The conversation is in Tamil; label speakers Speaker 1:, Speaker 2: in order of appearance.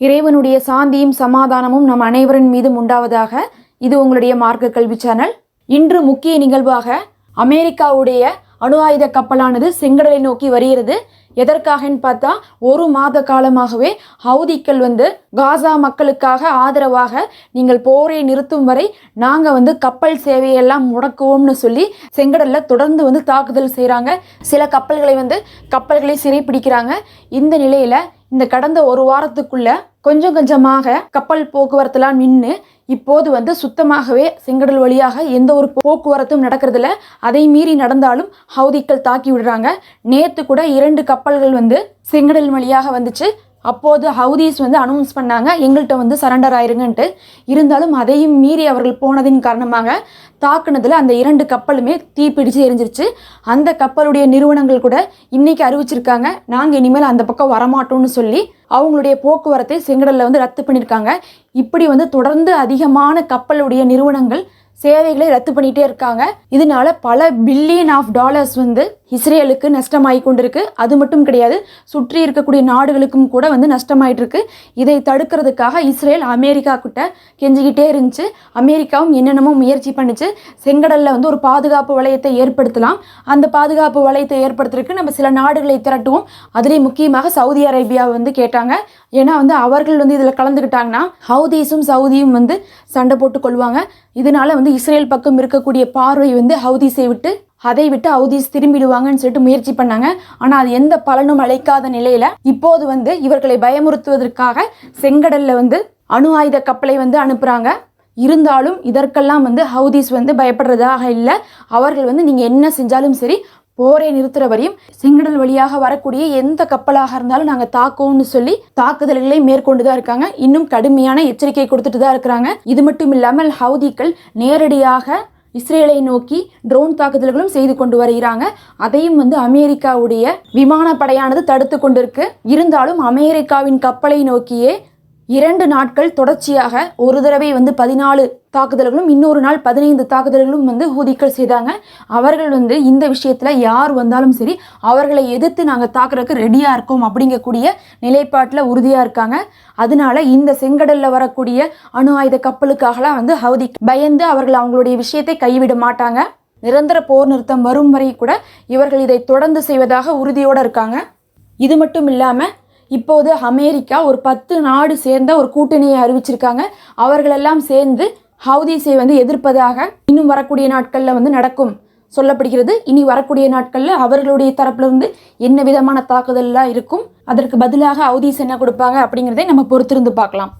Speaker 1: இறைவனுடைய சாந்தியும் சமாதானமும் நம் அனைவரின் மீதும் உண்டாவதாக இது உங்களுடைய மார்க்க கல்வி சேனல். இன்று முக்கிய நிகழ்வாக அமெரிக்காவுடைய அணு ஆயுத கப்பலானது செங்கடலை நோக்கி வருகிறது. எதற்காகன்னு பார்த்தா ஒரு மாத காலமாகவே ஹவுதிக்கள் வந்து காசா மக்களுக்காக ஆதரவாக நீங்கள் போரை நிறுத்தும் வரை நாங்கள் வந்து கப்பல் சேவையெல்லாம் முடக்குவோம்னு சொல்லி செங்கடலில் தொடர்ந்து வந்து தாக்குதல் செய்கிறாங்க சில கப்பல்களை வந்து கப்பல்களை சிறைப்பிடிக்கிறாங்க இந்த நிலையில் இந்த கடந்த ஒரு வாரத்துக்குள்ள கொஞ்சம் கொஞ்சமாக கப்பல் போக்குவரத்துலாம் நின்று இப்போது வந்து சுத்தமாகவே செங்கடல் வழியாக எந்த ஒரு போக்குவரத்தும் நடக்கிறதில்ல. அதை மீறி நடந்தாலும் ஹவுதிக்கள் தாக்கி விடுறாங்க. நேற்று கூட இரண்டு கப்பல்கள் வந்து செங்கடல் வழியாக வந்துச்சு. அப்போது ஹவுதீஸ் வந்து அனௌன்ஸ் பண்ணாங்க எங்கள்கிட்ட வந்து சரண்டர் ஆயிருங்கன்ட்டு. இருந்தாலும் அதையும் மீறி அவர்கள் போனதின் காரணமாக தாக்குனதில் அந்த இரண்டு கப்பலுமே தீப்பிடிச்சு எரிஞ்சிருச்சு. அந்த கப்பலுடைய நிறுவனங்கள் கூட இன்றைக்கி அறிவிச்சிருக்காங்க நாங்கள் இனிமேல் அந்த பக்கம் வரமாட்டோம்னு சொல்லி அவங்களுடைய போக்குவரத்தை செங்கடலில் வந்து ரத்து பண்ணியிருக்காங்க இப்படி வந்து தொடர்ந்து அதிகமான கப்பலுடைய நிறுவனங்கள் சேவைகளை ரத்து பண்ணிட்டே இருக்காங்க. இதனால பல பில்லியன் ஆஃப் டாலர்ஸ் வந்து இஸ்ரேலுக்கு நஷ்டமாகி கொண்டிருக்கு. அது மட்டும் கிடையாது சுற்றி இருக்கக்கூடிய நாடுகளுக்கும் கூட வந்து நஷ்டமாயிட்டு இருக்கு இதை தடுக்கிறதுக்காக இஸ்ரேல் அமெரிக்கா கிட்ட கெஞ்சிக்கிட்டே இருந்துச்சு. அமெரிக்காவும் என்னென்னமோ முயற்சி பண்ணுச்சு. செங்கடல்ல வந்து ஒரு பாதுகாப்பு வளையத்தை ஏற்படுத்தலாம். அந்த பாதுகாப்பு வளையத்தை ஏற்படுத்துறதுக்கு நம்ம சில நாடுகளை திரட்டுவோம். அதுலேயும் முக்கியமாக சவுதி அரேபியாவை வந்து கேட்டாங்க. ஏன்னா வந்து அவர்கள் வந்து இதில் கலந்துக்கிட்டாங்கன்னா ஹவுதீஸும் சவுதியும் வந்து சண்டை போட்டு கொள்வாங்க. இதனால வந்து இஸ்ரேல் பக்கம் இருக்கக்கூடிய பார்வை வந்து ஹவுதீஸை விட்டு அதை விட்டு ஹவுதீஸ் திரும்பிடுவாங்கன்னு சொல்லிட்டு முயற்சி பண்ணாங்க. ஆனால் அது எந்த பலனும் அளிக்காத நிலையில இப்போது வந்து இவர்களை பயமுறுத்துவதற்காக செங்கடல்ல வந்து அணு ஆயுத கப்பலை வந்து அனுப்புறாங்க. இருந்தாலும் இதற்கெல்லாம் வந்து ஹவுதீஸ் வந்து பயப்படுறதாக இல்லை. அவர்கள் வந்து நீங்கள் என்ன செஞ்சாலும் சரி போரை நிறுத்துற வரையும் செங்கடல் வழியாக வரக்கூடிய எந்த கப்பலாக இருந்தாலும் நாங்கள் தாக்குவோம்னு சொல்லி தாக்குதல்களை மேற்கொண்டு தான் இருக்காங்க. இன்னும் கடுமையான எச்சரிக்கை கொடுத்துட்டு தான் இருக்கிறாங்க. இது மட்டும் இல்லாமல் ஹவுதிக்கள் நேரடியாக இஸ்ரேலை நோக்கி ட்ரோன் தாக்குதல்களும் செய்து கொண்டு வருகிறாங்க. அதையும் வந்து அமெரிக்காவுடைய விமானப்படையானது தடுத்து கொண்டிருக்கு. இருந்தாலும் அமெரிக்காவின் கப்பலை நோக்கியே இரண்டு நாட்கள் தொடர்ச்சியாக ஒரு தடவை வந்து பதினாலு தாக்குதல்களும் இன்னொரு நாள் பதினைந்து தாக்குதல்களும் வந்து ஹூதிக்கள் செய்தாங்க. அவர்கள் வந்து இந்த விஷயத்தில் யார் வந்தாலும் சரி அவர்களை எதிர்த்து நாங்கள் தாக்குறதுக்கு ரெடியாக இருக்கோம் அப்படிங்கக்கூடிய நிலைப்பாட்டில் உறுதியாக இருக்காங்க. அதனால இந்த செங்கடலில் வரக்கூடிய அணு ஆயுத கப்பலுக்காகலாம் வந்து ஹவுதி பயந்து அவர்கள் அவங்களுடைய விஷயத்தை கைவிட மாட்டாங்க. நிரந்தர போர் நிறுத்தம் வரும் வரை கூட இவர்கள் இதை தொடர்ந்து செய்வதாக உறுதியோடு இருக்காங்க. இது மட்டும் இல்லாமல் இப்போது அமெரிக்கா ஒரு பத்து நாடு சேர்ந்த ஒரு கூட்டணியை அறிவிச்சிருக்காங்க. அவர்களெல்லாம் சேர்ந்து ஹவுதீஸை வந்து எதிர்ப்பதாக இன்னும் வரக்கூடிய நாட்களில் வந்து நடக்கும் சொல்லப்படுகிறது. இனி வரக்கூடிய நாட்களில் அவர்களுடைய தரப்பிலிருந்து என்ன விதமான தாக்குதல்லாம் இருக்கும்? அதற்கு பதிலாக ஹவுதீஸ் என்ன கொடுப்பாங்க அப்படிங்கிறதை நம்ம பொறுத்திருந்து பார்க்கலாம்.